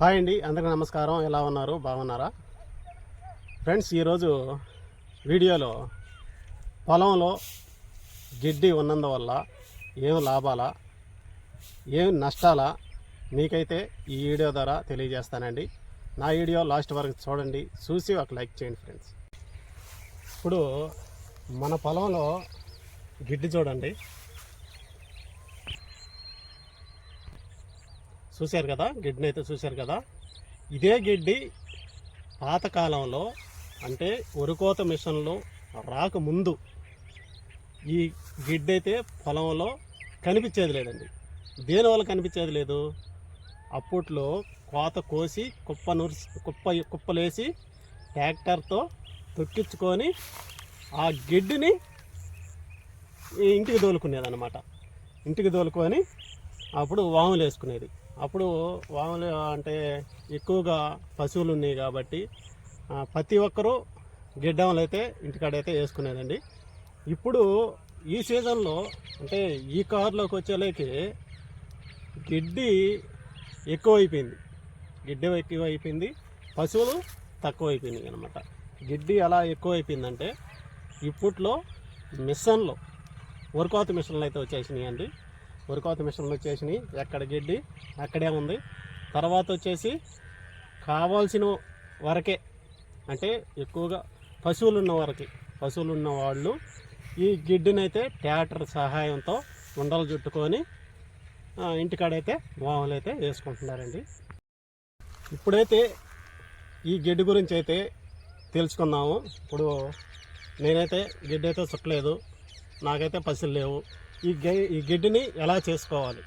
Hi అండి అందరికీ నమస్కారం. ఎలా ఉన్నారు? బాగున్నారా? ఫ్రెండ్స్ ఈరోజు వీడియోలో పొలంలో గిడ్డి ఉన్నందువల్ల ఏం లాభాలా? ఏం నష్టాలా? మీకైతే ఈ వీడియో ద్వారా తెలియజేస్తానండి. నా వీడియో లాస్ట్ వరకు చూడండి. చూసి ఒక లైక్ చేయండి ఫ్రెండ్స్. ఇప్పుడు మన పొలంలో గిడ్డి చూడండి. చూశారు కదా? గిడ్డిని అయితే చూశారు కదా? ఇదే గిడ్డి పాతకాలంలో అంటే వరికోత మిషన్లు రాకముందు ఈ గిడ్డి అయితే పొలంలో కనిపించేది లేదండి. దేనివల్ల కనిపించేది లేదు? అప్పట్లో కోత కోసి కుప్ప నురిసి కుప్ప కుప్పలేసి ట్రాక్టర్తో తొక్కించుకొని ఆ గిడ్డిని ఈ ఇంటికి దోలుకునేది అనమాట ఇంటికి దోలుకొని అప్పుడు వాములు వేసుకునేది అప్పుడు వాములు అంటే ఎక్కువగా పశువులు ఉన్నాయి కాబట్టి ప్రతి ఒక్కరూ గిడ్డంలు అయితే ఇంటికాడైతే వేసుకునేదండి. ఇప్పుడు ఈ సీజన్లో అంటే ఈ కారులోకి వచ్చేలేకి గిడ్డి ఎక్కువైపోయింది. గిడ్డ ఎక్కువ అయిపోయింది పశువులు తక్కువైపోయినాయి అనమాట గిడ్డి ఎలా ఎక్కువ అయిపోయిందంటే ఇప్పట్లో మిషన్లు వరికోత మిషన్లు అయితే వచ్చేసినాయి అండి వరికోత మిషన్లు వచ్చేసినాయి. ఎక్కడ గిడ్డి అక్కడే ఉంది. తర్వాత వచ్చేసి కావాల్సిన వరకే అంటే ఎక్కువగా పశువులు ఉన్న వరకు పశువులు ఉన్న వాళ్ళు ఈ గిడ్డినైతే అయితే ట్రాక్టర్ సహాయంతో ఉండలు చుట్టుకొని ఇంటికాడైతే వాములు అయితే వేసుకుంటున్నారండి. ఇప్పుడైతే ఈ గిడ్డి గురించి అయితే తెలుసుకుందాము. ఇప్పుడు నేనైతే గిడ్డ అయితే చుట్టలేదు. నాకైతే పసులు లేవు. ఈ గె ఈ గిడ్డిని ఎలా చేసుకోవాలి?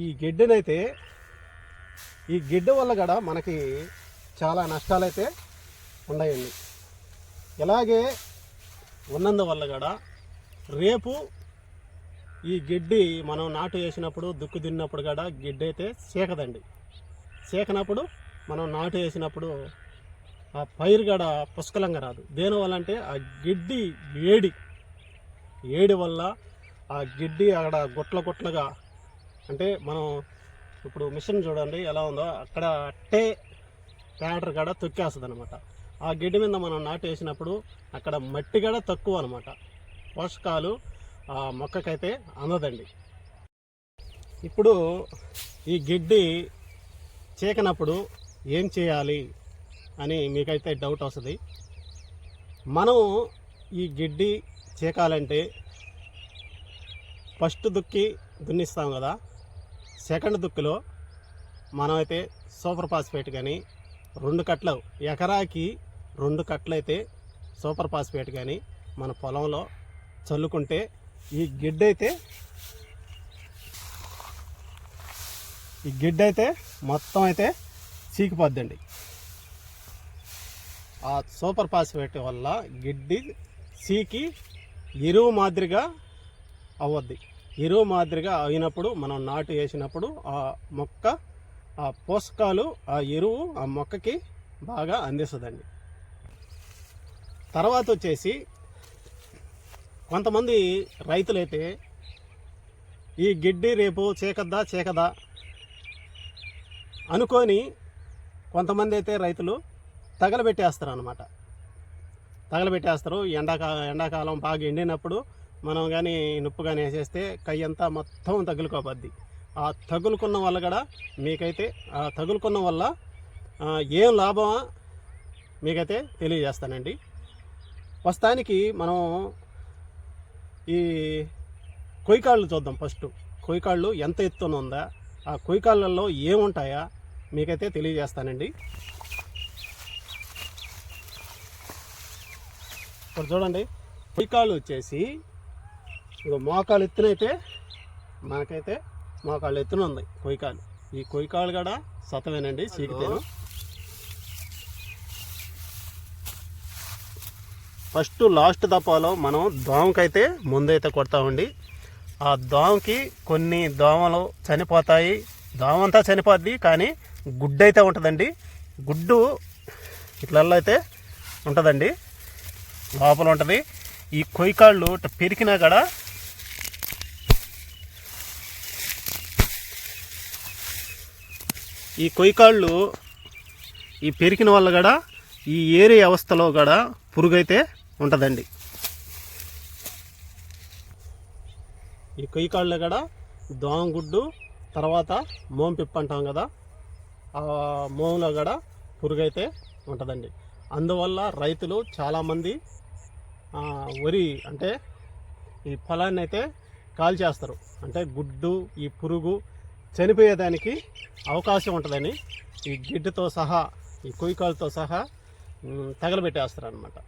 ఈ గిడ్డనైతే ఈ గిడ్డ వల్ల కూడా మనకి చాలా నష్టాలైతే ఉన్నాయండి. ఇలాగే ఉన్నందువల్ల కూడా రేపు ఈ గిడ్డి మనం నాటు వేసినప్పుడు దుక్కు దున్నప్పుడు కూడా గిడ్డి అయితే సేకదండి. సేకనప్పుడు మనం నాటు వేసినప్పుడు ఆ పైరు కూడా పుష్కలంగా రాదు. దేనివల్ల అంటే ఆ గిడ్డి వేడి ఏడి వల్ల ఆ గిడ్డి అక్కడ గుట్ల గుట్లగా అంటే మనం ఇప్పుడు మిషన్ చూడండి ఎలా ఉందో అక్కడ అట్టే ట్రాక్టర్ కాడ తొక్కేస్తుంది అనమాట ఆ గిడ్డి మీద మనం నాటు వేసినప్పుడు అక్కడ మట్టి కూడా తక్కువ అనమాట పోషకాలు ఆ మొక్కకైతే అందదండి. ఇప్పుడు ఈ గిడ్డి చీకనప్పుడు ఏం చేయాలి అని మీకైతే డౌట్ వస్తుంది. మనం ఈ గిడ్డి చీకాలంటే ఫస్ట్ దుక్కి దున్నిస్తాం కదా. సెకండ్ దుక్కిలో మనమైతే సూపర్ ఫాస్ఫేట్ కానీ రెండు కట్ల ఎకరాకి రెండు కట్టలైతే సూపర్ ఫాస్ఫేట్ కానీ మన పొలంలో చల్లుకుంటే ఈ గిడ్డైతే ఈ గిడ్డ అయితే మొత్తం అయితే చీకిపోద్దండి. ఆ సూపర్ ఫాస్ఫేట్ వల్ల గిడ్డి చీకి ఎరువు మాదిరిగా అవ్వద్ది. ఎరువు మాదిరిగా అయినప్పుడు మనం నాటు వేసినప్పుడు ఆ మొక్క ఆ పోషకాలు ఆ ఎరువు ఆ మొక్కకి బాగా అందిస్తుందండి. తర్వాత వచ్చేసి కొంతమంది రైతులైతే ఈ గిడ్డి రేపు చేకద్దా చేకదా అనుకొని కొంతమంది అయితే రైతులు తగలబెట్టేస్తారు అనమాట తగలబెట్టేస్తారు. ఎండాకా ఎండాకాలం బాగా ఎండినప్పుడు మనం కానీ నొప్పు కానీ వేసేస్తే కై అంతా మొత్తం తగులుకోబద్ది. ఆ తగులుకున్న వల్ల కూడా మీకైతే ఆ తగులుకున్న వల్ల ఏం లాభమా మీకైతే తెలియజేస్తానండి. ప్రస్తుతానికి మనం ఈ కొయ్యకాళ్ళు చూద్దాం ఫస్ట్. కొయ్యకాళ్ళు ఎంత ఎత్తున ఉందా? ఆ కొయ్యకాళ్ళల్లో ఏముంటాయా? మీకైతే తెలియజేస్తానండి. ఇప్పుడు చూడండి. కొయ్యకాళ్ళు వచ్చేసి ఇప్పుడు మోకాలు ఎత్తునైతే మనకైతే మోకాళ్ళు ఎత్తున ఉంది కొయ్యకాలు. ఈ కొయ్యకాలు కూడా సతమేనండి చీకితేను. ఫస్ట్ లాస్ట్ దప్పాలో మనం దోమకైతే ముందైతే కొడతామండి. ఆ దోమకి కొన్ని దోమలు చనిపోతాయి. దోమ అంతా చనిపోద్ది కానీ గుడ్డు అయితే ఉంటుందండి. గుడ్డు ఇట్లల్లో అయితే ఉంటుందండి. లోపల ఉంటుంది. ఈ కొయ్యకాళ్ళు ఇట్ట పెరికినా కూడా ఈ కొయ్యకాళ్ళు ఈ పెరికిన వల్ల కూడా ఈ ఏరి అవస్థలో కూడా పురుగైతే ఉంటుందండి. ఈ కొయ్యకాళ్ళు కూడా దోమగుడ్డు తర్వాత మోంపిప్పు అంటాం కదా ఆ మోంలో కూడా పురుగైతే ఉంటుందండి. అందువల్ల రైతులు చాలామంది వరి అంటే ఈ పొలాన్ని అయితే కాల్ చేస్తారు. అంటే గుడ్డు ఈ పురుగు చనిపోయేదానికి అవకాశం ఉంటుందని ఈ గిడ్డుతో సహా ఈ కుయ్యకాలతో సహా తగలబెట్టేస్తారు అనమాట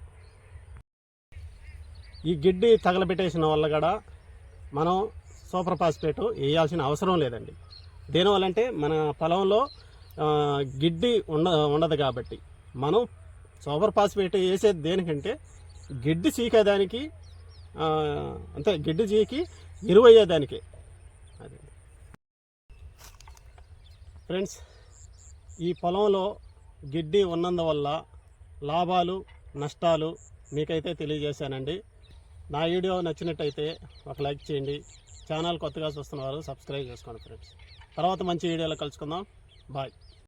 ఈ గిడ్డి తగలబెట్టేసిన వల్ల కూడా మనం సూపర్ ఫాస్ఫేట్ వేయాల్సిన అవసరం లేదండి. దేనివల్లంటే మన పొలంలో గిడ్డి ఉండ ఉండదు కాబట్టి. మనం సూపర్ ఫాస్ఫేట్ వేసేది దేనికంటే గడ్డి చీకేదానికి అంటే అంతే గిడ్డి చీకి ఎరువయ్యేదానికి అది. ఫ్రెండ్స్ ఈ పొలంలో గిడ్డి ఉన్నందువల్ల లాభాలు నష్టాలు మీకైతే తెలియజేశానండి. నా వీడియో నచ్చినట్టయితే ఒక లైక్ చేయండి. ఛానల్ కొత్తగా చూస్తున్నవారు సబ్స్క్రైబ్ చేసుకోండి ఫ్రెండ్స్. తర్వాత మంచి వీడియోలో కలుసుకుందాం. బాయ్.